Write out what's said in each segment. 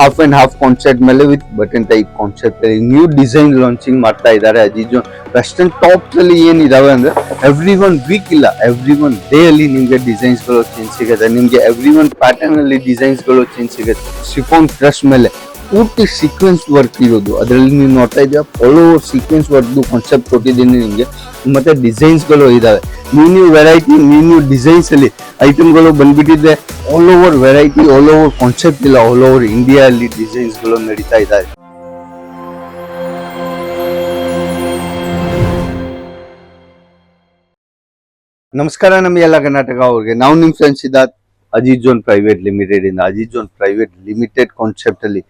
Half and half concept ಮೇಲೆ with button type concept new design launching ಮಾಡ್ತಾ ಇದ್ದಾರೆ ಅಜಿಜು. Western tops ಅಲ್ಲಿ ಏನಿದಾವೆ ಅಂದ್ರೆ ಎವ್ರಿ ಒನ್ ವೀಕ್ ಇಲ್ಲ ಎವ್ರಿ ಒನ್ ಡೇ ಅಲ್ಲಿ ನಿಮ್ಗೆ ಡಿಸೈನ್ಸ್ಗಳು ಚೇಂಜ್ ಸಿಗುತ್ತೆ. ನಿಮ್ಗೆ ಎವ್ರಿ ಒನ್ ಡಿಸೈನ್ಸ್ಗಳು ಚೇಂಜ್ ಸಿಗುತ್ತೆ. ಶಿಫೋನ್ ಕ್ರಶ್ ಮೇಲೆ. ಪೂರ್ತಿ ಸೀಕ್ವೆನ್ಸ್ ವರ್ಕ್ ಇರೋದು. ಅದರಲ್ಲಿ ನೀವು ನೋಡ್ತಾ ಇದ್ದೀರಾ ಫಾಲೋ ಸೀಕ್ವೆನ್ಸ್ ವರ್ಕ್ದು ಕಾನ್ಸೆಪ್ಟ್ ಕೊಟ್ಟಿದ್ದೀನಿ ನಿಮಗೆ. ಮತ್ತೆ ಡಿಸೈನ್ಸ್ಗಳು ಇದಾವೆ. New new variety new new designs ಅಲ್ಲಿ ಐಟಮ್ಗಳು ಬಂದ್ಬಿಟ್ಟಿದೆ. All over variety all over concept ಇಲ್ಲ. ಆಲ್ ಓವರ್ ಇಂಡಿಯಾ ಅಲ್ಲಿ ಡಿಸೈನ್ಸ್ಗಳು ನಡೀತಾ ಇದ್ದಾವೆ ನಮಸ್ಕಾರ ನಮ್ಮ ಎಲ್ಲ ಕರ್ನಾಟಕ ಅವ್ರಿಗೆ. ನಾವು ನಿಮ್ಮ friends Siddharth Ajit zone private limited ಇಂದ ಅಜೀಜ್ ಪ್ರೈವೇಟ್ ಲಿಮಿಟೆಡ್ ಕಾನ್ಸೆಪ್ಟ್ ಅಲ್ಲಿ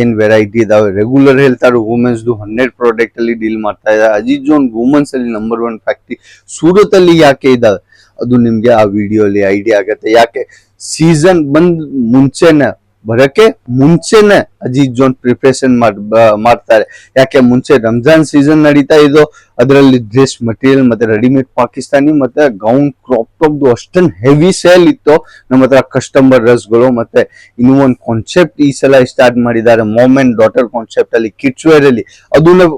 ಏನ್ ವೆರೈಟಿ ಇದಾವೆ? ರೆಗ್ಯುಲರ್ ಹೇಳ್ತಾರೆ ವುಮೆನ್ಸ್ ಹಂಡ್ರೆಡ್ ಪ್ರಾಡಕ್ಟ್ ಅಲ್ಲಿ ಡೀಲ್ ಮಾಡ್ತಾ ಇದ್ದಾರೆ. ಅಜೀಜ್ ಜೋನ್ ವುಮೆನ್ಸ್ ಅಲ್ಲಿ ನಂಬರ್ ಒನ್ ಫ್ಯಾಕ್ಟ್ರಿ ಸೂರತ್ ಅಲ್ಲಿ ಯಾಕೆ ಇದಾವೆ? ಅದು ನಿಮ್ಗೆ ಆ ವಿಡಿಯೋ ಅಲ್ಲಿ ಐಡಿಯಾ ಆಗತ್ತೆ. ಯಾಕೆ? ಸೀಸನ್ ಬಂದ್ ಮುಂಚೆನೆ ಬರಕ್ಕೆ ಮುಂಚೆನೆ ಅಜೀಜ್ ಜೋನ್ ಪ್ರಿಪ್ರೇಷನ್ ಮಾಡ್ತಾರೆ. ಯಾಕೆ ಮುಂಚೆ ರಂಜಾನ್ ಸೀಸನ್ ನಡೀತಾ ಇದೋ ಅದರಲ್ಲಿ ಡ್ರೆಸ್ ಮಟೀರಿಯಲ್ ಮತ್ತೆ ರೆಡಿಮೇಡ್ ಪಾಕಿಸ್ತಾನಿ ಮತ್ತೆ ಗೌನ್ ಕ್ರಾಪ್ ಟಾಪ್ ಅಷ್ಟೊಂದು ಹೆವಿ ಸೇಲ್ ಇತ್ತು. ನಮ್ಮ ಹತ್ರ ಕಸ್ಟಮರ್ಗಳು ಮತ್ತೆ ಇನ್ನೂ ಒಂದು ಕಾನ್ಸೆಪ್ಟ್ ಈ ಸಲ ಸ್ಟಾರ್ಟ್ ಮಾಡಿದ್ದಾರೆ. ಮೊಮೆಂಟ್ ಡಾಟರ್ ಕಾನ್ಸೆಪ್ಟ್ ಅಲ್ಲಿ ಕಿಡ್ಸ್ ವೇರ್ ಅಲ್ಲಿ ಅದನ್ನ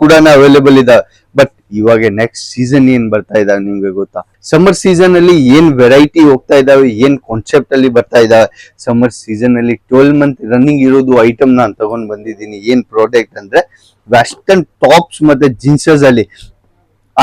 ಕೂಡ ಅವೈಲೇಬಲ್ ಇದಾವೆ ಇವಾಗ ನೆಕ್ಸ್ಟ್ ಸೀಸನ್ ಏನ್ ಬರ್ತಾ ಇದಾವೆ ನಿಮ್ಗೆ ಗೊತ್ತಾ? ಸಮ್ಮರ್ ಸೀಸನ್ ಅಲ್ಲಿ ಏನ್ ವೆರೈಟಿ ಹೋಗ್ತಾ ಇದಾವೆ, ಏನ್ ಕಾನ್ಸೆಪ್ಟ್ ಅಲ್ಲಿ ಬರ್ತಾ ಇದಾವೆ? ಸಮ್ಮರ್ ಸೀಸನ್ ಅಲ್ಲಿ ಟ್ವೆಲ್ ಮಂತ್ ರನ್ನಿಂಗ್ ಇರೋದು ಐಟಮ್ ನಾನು ತಗೊಂಡ್ ಬಂದಿದ್ದೀನಿ. ಏನ್ ಪ್ರಾಡಕ್ಟ್ ಅಂದ್ರೆ ವೆಸ್ಟರ್ನ್ ಟಾಪ್ಸ್ ಮತ್ತೆ ಜೀನ್ಸಸ್ ಅಲ್ಲಿ.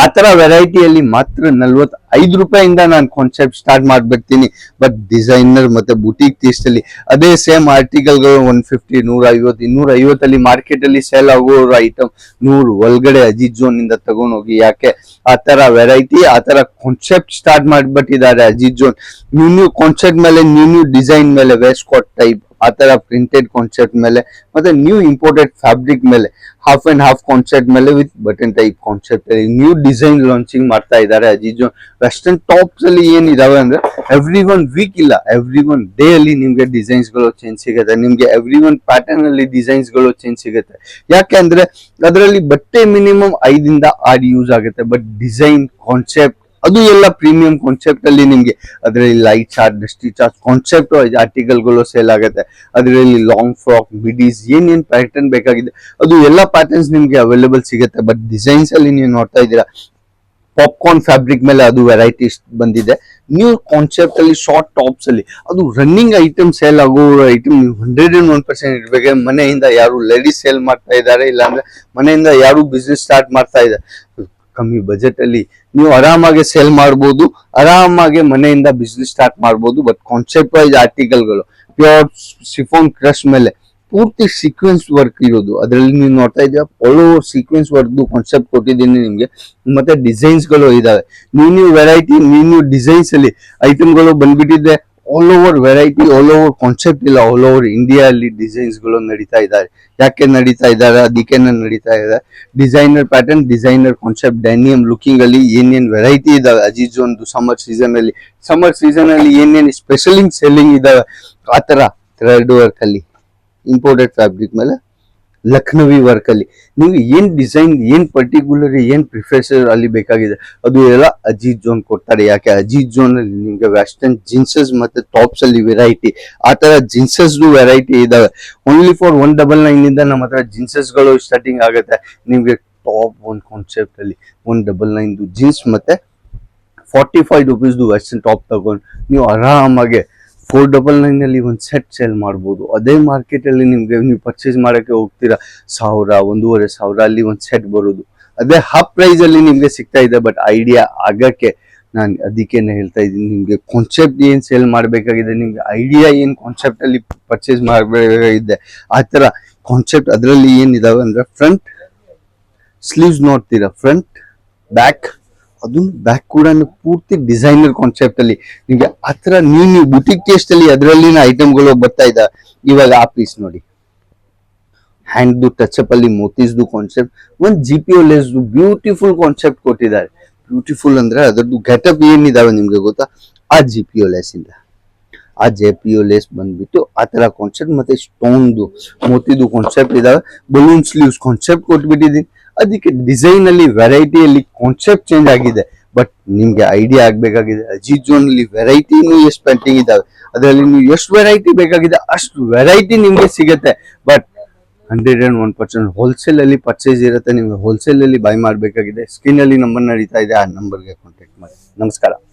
ಆ ತರ ವೆರೈಟಿಯಲ್ಲಿ ಮಾತ್ರ ನಲ್ವತ್ ಐದು ರೂಪಾಯಿಂದ ನಾನು ಕಾನ್ಸೆಪ್ಟ್ ಸ್ಟಾರ್ಟ್ ಮಾಡ್ಬಿಡ್ತೀನಿ. ಬಟ್ ಡಿಸೈನರ್ ಮತ್ತೆ ಬುಟೀಕ್ ಟೇಸ್ಟ್ ಅಲ್ಲಿ ಅದೇ ಸೇಮ್ ಆರ್ಟಿಕಲ್ಗಳು ಒನ್ ಫಿಫ್ಟಿ ನೂರ ಐವತ್ತು ಇನ್ನೂರ ಐವತ್ತಲ್ಲಿ ಮಾರ್ಕೆಟ್ ಅಲ್ಲಿ ಸೇಲ್ ಆಗೋ ಐಟಮ್ ನೂರು. ಒಳಗಡೆ ಅಜಿತ್ ಜೋನ್ ಇಂದ ತಗೊಂಡೋಗಿ ಯಾಕೆ? ಆ ತರ ವೆರೈಟಿ ಆ ತರ concept start ಮಾಡ್ಬಿಟ್ಟಿದ್ದಾರೆ Ajit zone new new concept ಮೇಲೆ ನ್ಯೂ ನ್ಯೂ ಡಿಸೈನ್ ಮೇಲೆ ವೇಸ್ಟ್ ಟೈಪ್ ಆ ಪ್ರಿಂಟೆಡ್ ಕಾನ್ಸೆಪ್ಟ್ ಮೇಲೆ, ಮತ್ತೆ ನ್ಯೂ ಇಂಪೋರ್ಟೆಡ್ ಫ್ಯಾಬ್ರಿಕ್ ಮೇಲೆ ಹಾಫ್ ಅಂಡ್ ಹಾಫ್ ಕಾನ್ಸೆಪ್ಟ್ ಮೇಲೆ with button type concept new design launching ಮಾಡ್ತಾ ಇದ್ದಾರೆ ಅಜಿಜು. ವೆಸ್ಟರ್ನ್ ಟಾಪ್ಸ್ ಅಲ್ಲಿ ಏನಿದಾವೆ ಅಂದ್ರೆ ಎವ್ರಿ ಒನ್ ವೀಕ್ ಇಲ್ಲ ಎವ್ರಿ ಒನ್ ಡೇ ಅಲ್ಲಿ ನಿಮ್ಗೆ ಡಿಸೈನ್ಸ್ಗಳು ಚೇಂಜ್ ಸಿಗುತ್ತೆ. ನಿಮ್ಗೆ ಎವ್ರಿ ಒನ್ ಪ್ಯಾಟರ್ನ್ ಅಲ್ಲಿ ಡಿಸೈನ್ಸ್ಗಳು ಚೇಂಜ್ ಸಿಗುತ್ತೆ. ಯಾಕೆ ಅಂದ್ರೆ ಅದರಲ್ಲಿ ಬಟ್ಟೆ ಮಿನಿಮಮ್ ಐದಿಂದ ಆರು ಯೂಸ್ ಆಗುತ್ತೆ ಬಟ್ ಡಿಸೈನ್ ಕಾನ್ಸೆಪ್ಟ್ ಅದು ಎಲ್ಲ ಪ್ರೀಮಿಯಂ ಕಾನ್ಸೆಪ್ಟ್ ಅಲ್ಲಿ ನಿಮ್ಗೆ ಅದರಲ್ಲಿ ಲೈಟ್ ಚಾರ್ಜ್ ಡಿಸ್ಟಿ ಚಾರ್ಜ್ ಕಾನ್ಸೆಪ್ಟ್ ಆರ್ಟಿಕಲ್ಗಳು ಸೇಲ್ ಆಗುತ್ತೆ. ಅದರಲ್ಲಿ ಲಾಂಗ್ ಫ್ರಾಕ್ ಮಿಡೀಸ್ ಏನೇನ್ ಪ್ಯಾಟರ್ನ್ ಬೇಕಾಗಿದೆ, ಅದು ಎಲ್ಲ ಪ್ಯಾಟರ್ನ್ಸ್ ನಿಮ್ಗೆ ಅವೈಲೇಬಲ್ ಸಿಗುತ್ತೆ. ಬಟ್ ಡಿಸೈನ್ಸ್ ಅಲ್ಲಿ ನೀವು ನೋಡ್ತಾ ಇದ್ದೀರಾ ಪಾಪ್ಕಾರ್ನ್ ಫ್ಯಾಬ್ರಿಕ್ ಮೇಲೆ ಅದು ವೆರೈಟೀಸ್ ಬಂದಿದೆ. ನ್ಯೂ ಕಾನ್ಸೆಪ್ಟ್ ಅಲ್ಲಿ ಶಾರ್ಟ್ ಟಾಪ್ಸ್ ಅಲ್ಲಿ, ಅದು ರನ್ನಿಂಗ್ ಐಟಮ್ ಸೇಲ್ ಆಗೋ item hundred and one percent ಇರ್ಬೇಕು. ಮನೆಯಿಂದ ಯಾರು ಲೇಡೀಸ್ ಸೇಲ್ ಮಾಡ್ತಾ ಇದ್ದಾರೆ, ಇಲ್ಲಾಂದ್ರೆ ಮನೆಯಿಂದ ಯಾರು ಬಿಸ್ನೆಸ್ ಸ್ಟಾರ್ಟ್ ಮಾಡ್ತಾ ಇದೆ ಕಮ್ಮಿ ಬಜೆಟ್ ಅಲ್ಲಿ ನೀವು ಆರಾಮಾಗಿ ಸೇಲ್ ಮಾಡ್ಬೋದು, ಆರಾಮಾಗಿ ಮನೆಯಿಂದ ಬಿಸ್ನೆಸ್ ಸ್ಟಾರ್ಟ್ ಮಾಡ್ಬೋದು ಬಟ್ ಕಾನ್ಸೆಪ್ಟ್ ವೈಸ್ ಆರ್ಟಿಕಲ್ಗಳು ಪ್ಯೂರ್ ಸಿಫೋನ್ ಕ್ರಶ್ ಮೇಲೆ ಪೂರ್ತಿ ಸೀಕ್ವೆನ್ಸ್ ವರ್ಕ್ ಇರೋದು. ಅದರಲ್ಲಿ ನೀವು ನೋಡ್ತಾ ಇದೀಯ ಒಳ್ಳೆ ಸೀಕ್ವೆನ್ಸ್ ವರ್ಕ್ ಕಾನ್ಸೆಪ್ಟ್ ಕೊಟ್ಟಿದ್ದೀನಿ ನಿಮಗೆ. ಮತ್ತೆ ಡಿಸೈನ್ಸ್ಗಳು ಇದಾವೆ. ನ್ಯೂ ವೆರೈಟಿ ನ್ಯೂ ಡಿಸೈನ್ಸ್ ಅಲ್ಲಿ ಐಟಮ್ಗಳು ಬಂದ್ಬಿಟ್ಟಿದೆ all over variety all over concept ಇಲ್ಲ ಆಲ್ ಓವರ್ ಇಂಡಿಯಾ ಅಲ್ಲಿ ಡಿಸೈನ್ಸ್ಗಳು ನಡೀತಾ ಇದ್ದಾರೆ ಯಾಕೆ ನಡೀತಾ ಇದ್ದಾರೆ ಅದಕ್ಕೆ ನಡೀತಾ ಇದೆ. Designer pattern designer concept denim looking ಅಲ್ಲಿ ಏನೇನ್ ವೆರೈಟಿ ಇದಾವೆ? ಅಜೀಜ್ ಒಂದು ಸಮ್ಮರ್ ಸೀಸನ್ ಅಲ್ಲಿ. ಸಮ್ಮರ್ ಸೀಸನ್ ಅಲ್ಲಿ ಏನೇನ್ ಸ್ಪೆಷಲಿಂಗ್ ಸೆಲ್ಲಿಂಗ್ ಇದಾವೆ? ಆ ಥ್ರೆಡ್ ವರ್ಕ್ ಅಲ್ಲಿ ಇಂಪೋರ್ಟೆಡ್ ಫ್ಯಾಬ್ರಿಕ್ ಮೇಲೆ ಲಕ್ನವಿ ವರ್ಕ್ ಅಲ್ಲಿ. ನಿಮ್ಗೆ ಏನ್ ಡಿಸೈನ್ ಏನ್ ಪರ್ಟಿಕ್ಯುಲರ್ ಏನ್ ಪ್ರಿಫೆಸರ್ ಅಲ್ಲಿ ಬೇಕಾಗಿದೆ? ಅದು ಎಲ್ಲ ಅಜಿತ್ ಜೋನ್ ಕೊಡ್ತಾರೆ. ಯಾಕೆ? ಅಜಿತ್ ಜೋನ್ ಅಲ್ಲಿ ನಿಮ್ಗೆ ವೆಸ್ಟರ್ನ್ ಜೀನ್ಸಸ್ ಮತ್ತೆ ಟಾಪ್ಸ್ ಅಲ್ಲಿ ವೆರೈಟಿ ಆ ತರ ಜೀನ್ಸಸ್ ವೆರೈಟಿ ಇದಾವೆ. Only for one double nine ಇಂದ ನಮ್ಮ ಹತ್ರ ಜೀನ್ಸಸ್ಗಳು ಸ್ಟಾರ್ಟಿಂಗ್ ಆಗುತ್ತೆ. ನಿಮ್ಗೆ ಟಾಪ್ ಒಂದು ಕಾನ್ಸೆಪ್ಟ್ ಅಲ್ಲಿ ಒನ್ ಡಬಲ್ ನೈನ್ದು ಜೀನ್ಸ್ ಮತ್ತೆ ಫಾರ್ಟಿ ಫೈವ್ ರುಪೀಸ್ದು ವೆಸ್ಟರ್ನ್ ಟಾಪ್ ತಗೊಂಡು ನೀವು ಆರಾಮಾಗೆ ಫೋರ್ ಡಬಲ್ ನೈನ್ ಅಲ್ಲಿ ಒಂದು ಸೆಟ್ ಸೇಲ್ ಮಾಡ್ಬೋದು. ಅದೇ ಮಾರ್ಕೆಟ್ ಅಲ್ಲಿ ನಿಮ್ಗೆ ನೀವು ಪರ್ಚೇಸ್ ಮಾಡಕ್ಕೆ ಹೋಗ್ತೀರಾ? ಸಾವಿರ, ಒಂದೂವರೆ ಸಾವಿರ ಅಲ್ಲಿ ಒಂದು ಸೆಟ್ ಬರೋದು. ಅದೇ ಹಾಫ್ ಪ್ರೈಸ್ ಅಲ್ಲಿ ನಿಮ್ಗೆ ಸಿಗ್ತಾ ಇದೆ ಬಟ್ ಐಡಿಯಾ ಆಗಕ್ಕೆ ನಾನು ಅದಕ್ಕೇನೆ ಹೇಳ್ತಾ ಇದ್ದೀನಿ. ನಿಮಗೆ ಕಾನ್ಸೆಪ್ಟ್ ಏನು ಸೇಲ್ ಮಾಡಬೇಕಾಗಿದೆ, ನಿಮ್ಗೆ ಐಡಿಯಾ ಏನು ಕಾನ್ಸೆಪ್ಟಲ್ಲಿ ಪರ್ಚೇಸ್ ಮಾಡಬೇಕಾಗಿದೆ, ಆ ಥರ ಕಾನ್ಸೆಪ್ಟ್ ಅದರಲ್ಲಿ ಏನಿದಾವೆ ಅಂದ್ರೆ ಫ್ರಂಟ್ ಸ್ಲೀವ್ಸ್ ನೋಡ್ತೀರಾ? ಫ್ರಂಟ್ ಬ್ಯಾಕ್ ಅದು ಬ್ಯಾಕ್ ಕೂಡ ಪೂರ್ತಿ ಡಿಸೈನರ್ ಕಾನ್ಸೆಪ್ಟ್ ಅಲ್ಲಿ. ನಿಮ್ಗೆ ಆ ನೀವು ನ್ಯೂ ಬುಟಿಕ್ ಟೇಸ್ಟ್ ಅಲ್ಲಿ ಅದರಲ್ಲಿನ ಐಟಮ್ಗಳು ಬರ್ತಾ ಇದ್ದ, ಇವಾಗ ಆ ಪೀಸ್ ನೋಡಿ. ಹ್ಯಾಂಡ್ ಟಚ್ ಅಪ್ ಅಲ್ಲಿ ಮೋತೀಸ್ದು ಕಾನ್ಸೆಪ್ಟ್ ಒಂದು G P less beautiful concept ಕೊಟ್ಟಿದ್ದಾರೆ. ಬ್ಯೂಟಿಫುಲ್ ಅಂದ್ರೆ ಅದರದ್ದು ಗೆಟಪ್ ಏನಿದಾವೆ ನಿಮ್ಗೆ ಗೊತ್ತಾ? ಆ ಜಿ ಪಿ ಲೆಸ್ ಇಂದ. ಆ ಜೆ ಪಿ ಲೇಸ್ ಬಂದ್ಬಿಟ್ಟು ಆ ತರ ಕಾನ್ಸೆಪ್ಟ್ ಮತ್ತೆ ಸ್ಟೋನ್ದು ಮೋತಿದು ಕಾನ್ಸೆಪ್ಟ್ ಇದಾವೆ. ಬಲೂನ್ ಸ್ಲೀವ್ಸ್ ಕಾನ್ಸೆಪ್ಟ್ ಕೊಟ್ಬಿಟ್ಟಿದ್ದೀನಿ. ಅದಕ್ಕೆ ಡಿಸೈನ್ ಅಲ್ಲಿ ವೆರೈಟಿಯಲ್ಲಿ ಕಾನ್ಸೆಪ್ಟ್ ಚೇಂಜ್ ಆಗಿದೆ. ಬಟ್ ನಿಮ್ಗೆ ಐಡಿಯಾ ಆಗ್ಬೇಕಾಗಿದೆ. ಅಜಿತ್ ಜೋನ್ ಅಲ್ಲಿ ವೆರೈಟಿನೂ ಎಷ್ಟು ಪೆಂಟಿಂಗ್ ಇದಾವೆ ಅದರಲ್ಲಿ ನೀವು ಎಷ್ಟು ವೆರೈಟಿ ಬೇಕಾಗಿದೆ, ಅಷ್ಟು ವೆರೈಟಿ ನಿಮ್ಗೆ ಸಿಗುತ್ತೆ. But hundred and one percent wholesale ಅಲ್ಲಿ ಪರ್ಚೇಸ್ ಇರುತ್ತೆ. ನಿಮ್ಗೆ ಹೋಲ್ಸೇಲ್ ಅಲ್ಲಿ ಬೈ ಮಾಡಬೇಕಾಗಿದೆ. ಸ್ಕ್ರೀನ್ ಅಲ್ಲಿ ನಂಬರ್ ನಡೀತಾ ಇದೆ. ಆ ನಂಬರ್ಗೆ ಕಾಂಟ್ಯಾಕ್ಟ್ ಮಾಡಿ. ನಮಸ್ಕಾರ.